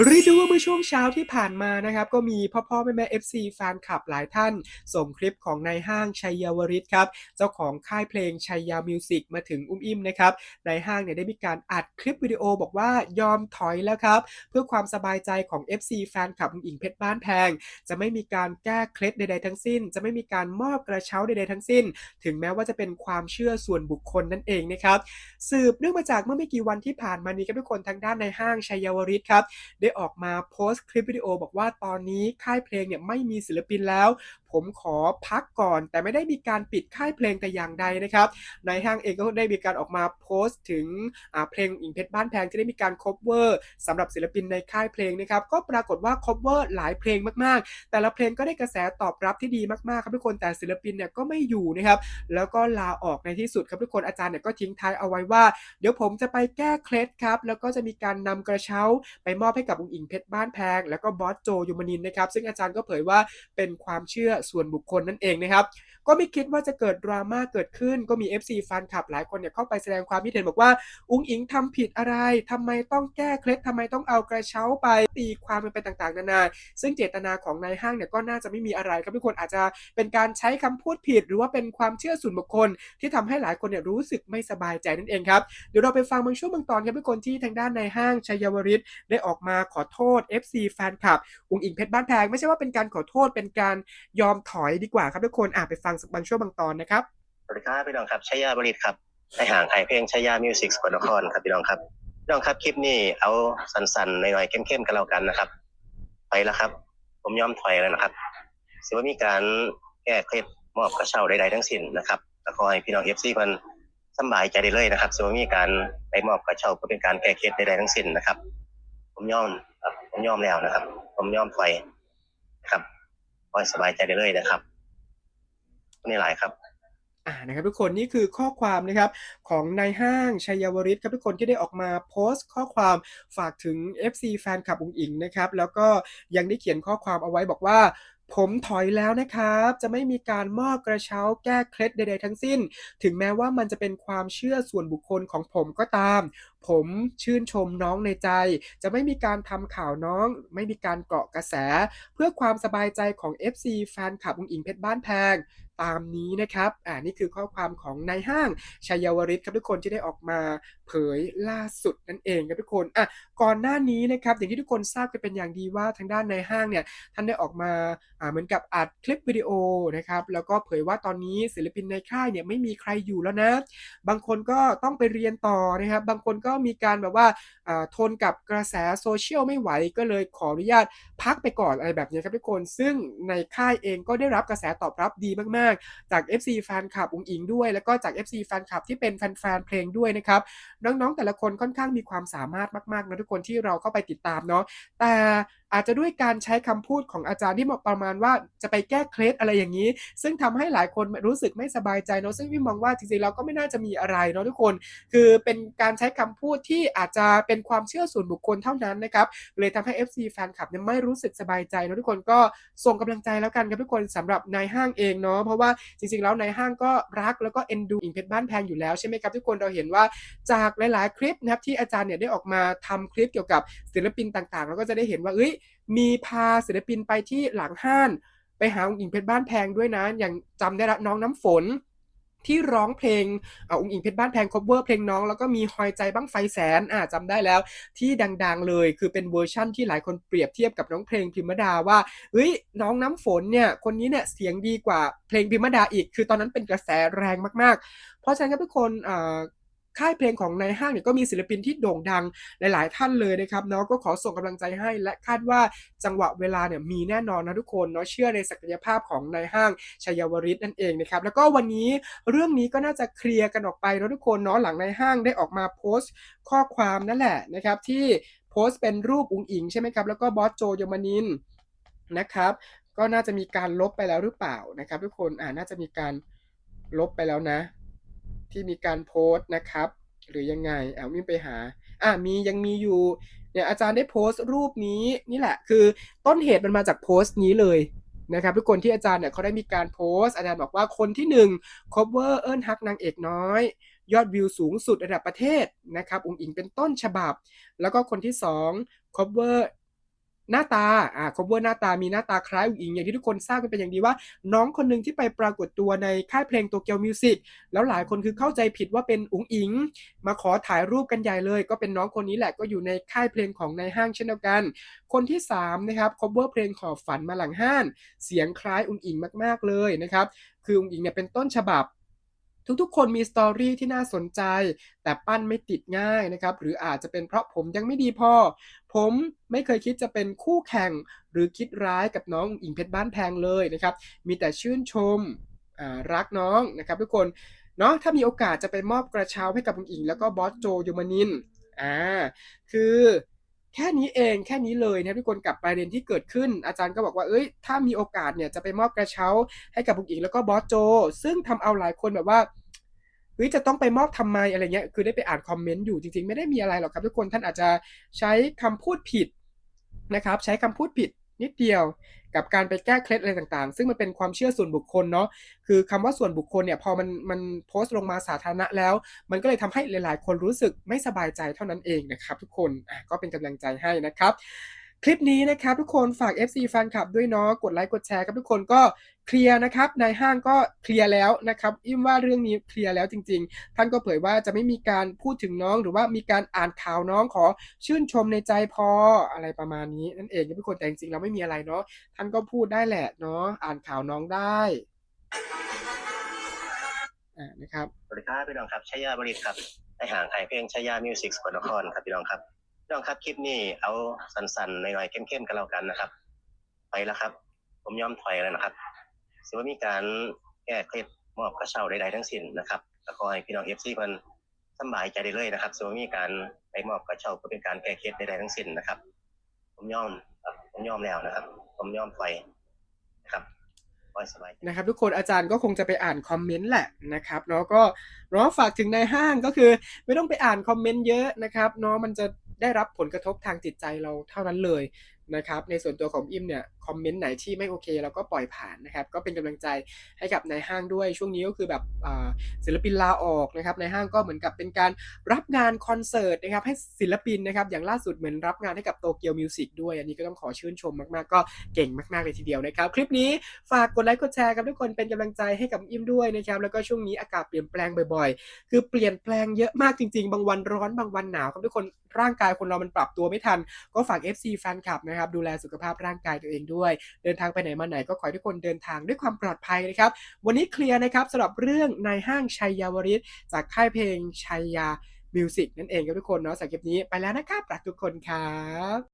เรียกได้ว่าเมื่อช่วงเช้าที่ผ่านมานะครับ ก็มีพ่อพ่อแม่แม่ FC แฟนคลับหลายท่าน ส่งคลิปของนายห้างชัยยาวริศครับ เจ้าของค่ายเพลงชัยยามิวสิกมาถึงอุ้มอิ่มนะครับนายห้างเนี่ยได้มีการอัดคลิปวิดีโอบอกว่ายอมถอยแล้วครับ เพื่อความสบายใจของ FC แฟนคลับอุ้งอิงเพชรบ้านแพง จะไม่มีการแก้เคล็ดใดๆทั้งสิ้น จะไม่มีการมอบกระเช้าใดๆทั้งสิ้น ถึงแม้ว่าจะเป็นความเชื่อส่วนบุคคลนั่นเองนะครับสืบเนื่องมาจากเมื่อไม่กี่วันที่ผ่านมานี้ครับทุกคนทางด้านในห้างชัยยาวริศครับได้ออกมาโพสต์คลิปวิดีโอบอกว่าตอนนี้ค่ายเพลงเนี่ยไม่มีศิลปินแล้ว ผมขอพักก่อน แต่ไม่ได้มีการปิดค่ายเพลงแต่อย่างใดนะครับนายห้างเองก็ได้มีการออกมาโพสต์ถึงเพลงอิงเพชรบ้านแพงที่ได้มีการค o เวอร์สำหรับศิลปินในค่ายเพลงนะครับก็ปรากฏว่าค o เวอร์หลายเพลงมากๆ แต่ละเพลงก็ได้กระแสตอบรับที่ดีมากๆครับทุกคนแต่ศิลปินเนี่ยก็ไม่อยู่นะครับแล้วก็ลาออกในที่สุดครับทุกคนอาจารย์เนี่ยก็ทิ้งท้ายเอาไว้ว่า เดี๋ยวผมจะไปแก้เคล็ดครับแล้วก็จะมีการนำกระเช้าไปมอบให้กับองค์อิงเพชรบ้านแพง แล้วก็บอสโจยูมานินนะครับซึ่งอาจารย์ก็เผยว่าเป็นความเชื่อส่วนบุคคลนั่นเองนะครับ ก็ไม่คิดว่าจะเกิดดราม่าเกิดขึ้น ก็มี FC แฟนคลับหลายคนเนี่ยเข้าไปแสดงความคิดเห็นบอกว่า อุ้งอิงทำผิดอะไรทำไมต้องแก้เคล็ดทำไมต้องเอากระเช้าไปตีความมันไปต่างๆ นานา ซึ่งเจตนาของนายห้างเนี่ยก็น่าจะไม่มีอะไรครับทุกคนอาจจะเป็นการใช้คำพูดผิด หรือว่าเป็นความเชื่อส่วนบุคคล ที่ทำให้หลายคนเนี่ยรู้สึกไม่สบายใจนั่นเองครับเดี๋ยวเราไปฟังบางช่วงบางตอนครับทุกคนที่ทางด้านในห้างชัยวริศได้ออกมาขอโทษ FC แฟนคลับอุ้งอิงเพชรบ้านแพงไม่ใช่ว่าเป็นการขอโทษเป็นการยอมถอยดีกว่าครับทุกคนอะไปฟังสักบางช่วงบางตอนนะครับสวัสดีครับพี่น้องครับชัยยาบริตครับในห่างไอเพลงชัยยามิวสิกสกลนครครับพี่น้องครับพี่น้องครับคลิปนี้เอาสั้นๆหน่อยๆเข้มๆกันแล้วกันนะครับไปแล้วครับ ผมยอมถอยแล้วนะครับสิว่ามีการแก้เคล็ดมอบกระเช้าใดๆทั้งสิ้นนะครับแล้วก็ให้พี่น้องเอฟซีมันสบายใจได้เลยนะครับสิว่ามีการไปมอบกระเช้าเพื่อเป็นการแก้เคล็ดใดๆทั้งสิ้นนะครับ ผมยอมครับผมยอมแล้วนะครับ ผมยอมถอยนะครับ ก็สบายใจได้เลยนะครับนี่หลายครับอ่านะครับทุกคนนี่คือข้อความนะครับของนายห้างชัยยวริศครับทุกคนที่ได้ออกมาโพสต์ข้อความฝากถึง FC แฟนคลับอุ๋งอิงนะครับแล้วก็ยังได้เขียนข้อความเอาไว้บอกว่า ผมถอยแล้วนะครับ จะไม่มีการมอบกระเช้าแก้เคล็ดใด ๆ ทั้งสิ้น ถึงแม้ว่ามันจะเป็นความเชื่อส่วนบุคคลของผมก็ตาม ผมชื่นชมน้องในใจ จะไม่มีการทำข่าวน้อง ไม่มีการเกาะกระแส เพื่อความสบายใจของ FC แฟนคลับอุงอิงเพชรบ้านแพงตามนี้นะครับอ่านี่คือข้อความของนายห้างชัยวริศครับทุกคนที่ได้ออกมาเผยล่าสุดนั่นเองครับทุกคนอะก่อนหน้านี้นะครับอย่างที่ทุกคนทราบกันเป็นอย่างดีว่าทางด้านนายห้างเนี่ยท่านได้ออกมาอ่าเหมือนกับอัดคลิปวิดีโอนะครับแล้วก็เผยว่าตอนนี้ศิลปินในค่ายเนี่ยไม่มีใครอยู่แล้วนะ บางคนก็ต้องไปเรียนต่อนะครับบางคนก็มีการแบบว่าอ่าทนกับกระแสโซเชียลไม่ไหวก็เลยขออนุญาตพักไปก่อนอะไรแบบนี้ครับทุกคน ซึ่งในค่ายเองก็ได้รับกระแสตอบรับดีมากๆจาก FC แฟนคลับอุงอิงด้วย แล้วก็จาก FC แฟนคลับที่เป็นแฟนๆเพลงด้วยนะครับ น้องๆแต่ละคนค่อนข้างมีความสามารถมากๆนะทุกคนที่เราเข้าไปติดตามเนาะแต่อาจจะด้วยการใช้คำพูดของอาจารย์ที่บอกประมาณว่าจะไปแก้เคล็ดอะไรอย่างนี้ ซึ่งทำให้หลายคนรู้สึกไม่สบายใจเนาะซึ่งพี่มองว่าจริงๆแล้วก็ไม่น่าจะมีอะไรเนาะทุกคน คือเป็นการใช้คำพูดที่อาจจะเป็นความเชื่อส่วนบุคคลเท่านั้นนะครับเลยทำให้ FC แฟนคลับเนี่ยไม่รู้สึกสบายใจเนาะทุกคนก็ส่งกำลังใจแล้วกันครับทุกคนสำหรับนายห้างเองเนาะราะว่าจริงๆแล้วในห้างก็รักแล้วก็เอ็นดูอิงเพชรบ้านแพงอยู่แล้วใช่ไหมครับทุกคนเราเห็นว่าจากหลายๆ คลิปนะครับที่อาจารย์เนี่ยได้ออกมาทำคลิปเกี่ยวกับศิลปินต่างๆ เราก็จะได้เห็นว่าเอ้ยมีพาศิลปินไปที่หลังห้านไปหาองค์อิงเพชรบ้านแพงด้วยนะอย่างจำได้ละน้องน้ำฝน ที่ร้องเพลงอองค์อิงเพชรบ้านแพงคบเวอร์เพลงน้องแล้วก็มีหอยใจบ้างไฟแสนอ่าจำได้แล้ว ที่ดังๆเลย คือเป็นเวอร์ชั่นที่หลายคนเปรียบเทียบกับน้องเพลงพิมดาว่าเฮ้ยน้องน้ำฝนเนี่ยคนนี้เนี่ยเสียงดีกว่าเพลงพิมดาอีก คือตอนนั้นเป็นกระแสแรงมากๆ เพราะฉะนั้นครับทุกคนอ่า ค่ายเพลงของนายห้างเนี่ยก็มีศิลปินที่โด่งดังหลาย ๆ ท่านเลยนะครับเนาะก็ขอส่งกำลังใจให้ และคาดว่าจังหวะเวลาเนี่ยมีแน่นอนนะทุกคนเนาะเชื่อในศักยภาพของนายห้างชัยวริศนั่นเองนะครับแล้วก็วันนี้เรื่องนี้ก็น่าจะเคลียร์กันออกไปนะทุกคนเนาะหลังนายห้างได้ออกมาโพสต์ข้อความนั่นแหละนะครับที่โพสต์เป็นรูปอุงอิงใช่ไหมครับแล้วก็บอสโจยมานินนะครับก็น่าจะมีการลบไปแล้วหรือเปล่านะครับ ทุกคนอ่าน่าจะมีการลบไปแล้วนะ ที่มีการโพสต์นะครับ หรือยังไงเอามินไปหา อ่ามียังมีอยู่เนี่ยอาจารย์ได้โพสต์รูปนี้นี่แหละ คือต้นเหตุมันมาจากโพสต์นี้เลยนะครับทุกคนที่อาจารย์เนี่ยเขาได้มีการโพสต์อาจารย์บอกว่าคนที่หนึ่ง cover เอิ้นฮักนางเอกน้อย ยอดวิวสูงสุดระดับประเทศนะครับ อุ๋งอิงเป็นต้นฉบับ แล้วก็คนที่สอง cover หน้าตา อ่า cover หน้าตามีหน้าตาคล้ายอุ๋งอิงอย่างที่ทุกคนทราบกันเป็นอย่างดีว่า น้องคนหนึ่งที่ไปปรากฏตัวในค่ายเพลง Tokyo Music แล้วหลายคนคือเข้าใจผิดว่าเป็นอุ๋งอิง มาขอถ่ายรูปกันใหญ่เลย ก็เป็นน้องคนนี้แหละก็อยู่ในค่ายเพลงของในห้างเช่นเดียวกัน คนที่สามนะครับ cover เพลงขอบฝันมาหลังห้าน เสียงคล้ายอุ๋งอิงมาก ๆเลยนะครับคืออุ๋งอิงเนี่ยเป็นต้นฉบับ ทุกๆ คนมีสตอรี่ที่น่าสนใจ แต่ปั้นไม่ติดง่ายนะครับ หรืออาจจะเป็นเพราะผมยังไม่ดีพอ ผมไม่เคยคิดจะเป็นคู่แข่ง หรือคิดร้ายกับน้องอิงเพชรบ้านแพงเลยนะครับ มีแต่ชื่นชมรักน้องนะครับ ทุกคนเนาะถ้ามีโอกาสจะไปมอบกระเช้าให้กับอุ๋งอิง แล้วก็บอสโจยูมานินอ่าคือ แค่นี้เองแค่นี้เลยนะทุกคนกับประเด็นที่เกิดขึ้น อาจารย์ก็บอกว่าเอ้ยถ้ามีโอกาสเนี่ยจะไปมอบกระเช้าให้กับบุกอิงแล้วก็บอสโจ ซึ่งทำเอาหลายคนแบบว่าเฮ้ยจะต้องไปมอบทำไมอะไรเงี้ยคือได้ไปอ่านคอมเมนต์อยู่จริงๆ ไม่ได้มีอะไรหรอกครับทุกคนท่านอาจจะใช้คำพูดผิดนะครับ ใช้คำพูดผิด นิดเดียว กับการไปแก้เคล็ดอะไรต่างๆ ซึ่งมันเป็นความเชื่อส่วนบุคคลเนาะคือคำว่าส่วนบุคคลเนี่ยพอมันมันโพสต์ลงมาสาธารณะแล้ว มันก็เลยทำให้หลายๆ คนรู้สึกไม่สบายใจเท่านั้นเองนะครับ ทุกคนก็เป็นกำลังใจให้นะครับ คลิปนี้นะครับทุกคนฝาก FC แฟนคลับด้วยเนาะกดไลค์กดแชร์ครับทุกคนก็เคลียร์นะครับนายห้างก็เคลียร์แล้วนะครับอิมว่าเรื่องนี้เคลียร์แล้วจริง ๆ ท่านก็เผยว่าจะไม่มีการพูดถึงน้องหรือว่ามีการอ่านข่าวน้องขอชื่นชมในใจพออะไรประมาณนี้นั่นเองนะทุกคนแต่จริงๆเราไม่มีอะไรเนาะท่านก็พูดได้แหละเนาะอ่านข่าวน้องได้อ่านะครับสวัสดีครับพี่น้องครับชายาบริษครับในห่างไทยเพลงชายามิวสิกสกลนครครับพี่น้องครับ น้องครับคลิปนี้เอาสั้นๆหน่อยๆเข้มๆกันแล้วกันนะครับ ไปแล้วครับ ผมยอมถอยแล้วนะครับซึ่งว่ามีการแก้เคล็ดมอบกระเช้าใดๆทั้งสิ้นนะครับแล้วก็ให้พี่น้องเอฟซีมันสบายใจได้เลยนะครับซึ่งว่ามีการไปมอบกระเช้าก็เป็นการแก้เคล็ดใดๆทั้งสิ้นนะครับ ผมยอมผมยอมแล้วนะครับ ผมยอมถอยนะครับปสบายนะครับทุกคนอาจารย์ก็คงจะไปอ่านคอมเมนต์แหละนะครับเนาะก็เนาะฝากถึงนายห้างก็คือ ไม่ต้องไปอ่านคอมเมนต์เยอะนะครับเนาะมันจะ ได้รับผลกระทบทางจิตใจเราเท่านั้นเลยนะครับในส่วนตัวของอิมเนี่ยคอมเมนต์ไหนที่ไม่โอเคเราก็ปล่อยผ่านนะครับ ก็เป็นกำลังใจให้กับนายห้างด้วย ช่วงนี้ก็คือแบบศิลปินลาออกนะครับนายห้างก็เหมือนกับเป็นการรับงานคอนเสิร์ตนะครับให้ศิลปินนะครับอย่างล่าสุดเหมือนรับงานให้กับโตเกียวมิวสิกด้วย อันนี้ก็ต้องขอชื่นชมมากๆ ก็เก่งมากๆเลยทีเดียวนะครับ คลิปนี้ฝากกดไลค์กดแชร์ครับทุกคนเป็นกำลังใจให้กับอิมด้วยนะครับแล้วก็ช่วงนี้อากาศเปลี่ยนแปลงบ่อยๆ คือเปลี่ยนแปลงเยอะมากจริง ๆ บางวันร้อนบางวันหนาวครับทุกคนร่างกายคนเรามันปรับตัวไม่ทัน ก็ฝาก FC แฟนคลับนะครับดูแลสุขภาพร่างกายตัวเองด้วยเดินทางไปไหนมาไหนก็ขอให้ทุกคนเดินทางด้วยความปลอดภัยนะครับ วันนี้เคลียร์นะครับสำหรับเรื่องในห้างชัยยาวริศจากค่ายเพลงชัยยามิวสิกนั่นเองครับทุกคนเนาะสำหรับคลิปนี้ไปแล้วนะครับรักทุกคนครับ